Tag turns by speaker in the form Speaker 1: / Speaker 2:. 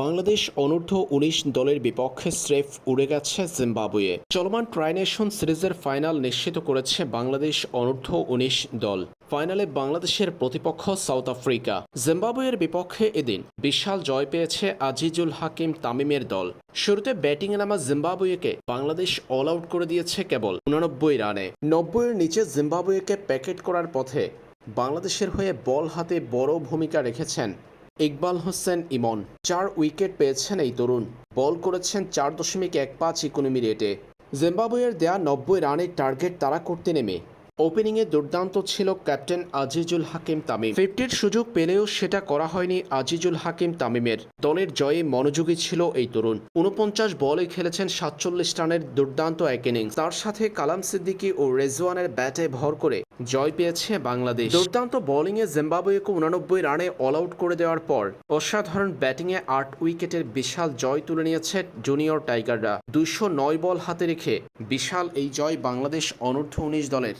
Speaker 1: বাংলাদেশ অনূর্ধ্ব উনিশ দলের বিপক্ষে স্রেফ উড়ে গেছে জিম্বাবুয়ে। চলমান ট্রাইনেশন সিরিজের ফাইনাল নিশ্চিত করেছে বাংলাদেশ অনূর্ধ্ব উনিশ দল। ফাইনালে বাংলাদেশের প্রতিপক্ষ সাউথ আফ্রিকা। জিম্বাবুয়ের বিপক্ষে এদিন বিশাল জয় পেয়েছে আজিজুল হাকিম তামিমের দল। শুরুতে ব্যাটিংয়ে নামা জিম্বাবুয়েকে বাংলাদেশ অল আউট করে দিয়েছে কেবল উনানব্বই রানে। নব্বইয়ের নিচে জিম্বাবুয়েকে প্যাকেট করার পথে বাংলাদেশের হয়ে বল হাতে বড় ভূমিকা রেখেছেন ইকবাল হোসেন ইমন, চার উইকেট পেয়েছেন এই তরুণ। বল করেছেন চার দশমিক এক পাঁচ ইকোনমি রেটে। জিম্বাবুয়ের দেয়া নব্বই রানের টার্গেট তারা করতে নেমে। ওপেনিংয়ে দুর্দান্ত ছিল ক্যাপ্টেন আজিজুল হাকিম তামিম। ফিফটির সুযোগ পেলেও সেটা করা হয়নি আজিজুল হাকিম তামিমের। দলের জয়ে মনোযোগী ছিল এই তরুণ। উনপঞ্চাশ বলে খেলেছেন সাতচল্লিশ রানের দুর্দান্ত এক ইনিংস তার সাথে কালাম সিদ্দিকী ও রেজওয়ানের ব্যাটে ভর করে জয় পেয়েছে বাংলাদেশ। দুর্দান্ত বোলিংয়ে জিম্বাবুয়েকে উনানব্বই রানে অল আউট করে দেওয়ার পর অসাধারণ ব্যাটিংয়ে আট উইকেটের বিশাল জয় তুলে নিয়েছে জুনিয়র টাইগাররা দুশো নয় বল হাতে রেখে বিশাল এই জয় বাংলাদেশ অনূর্ধ্ব উনিশ দলের।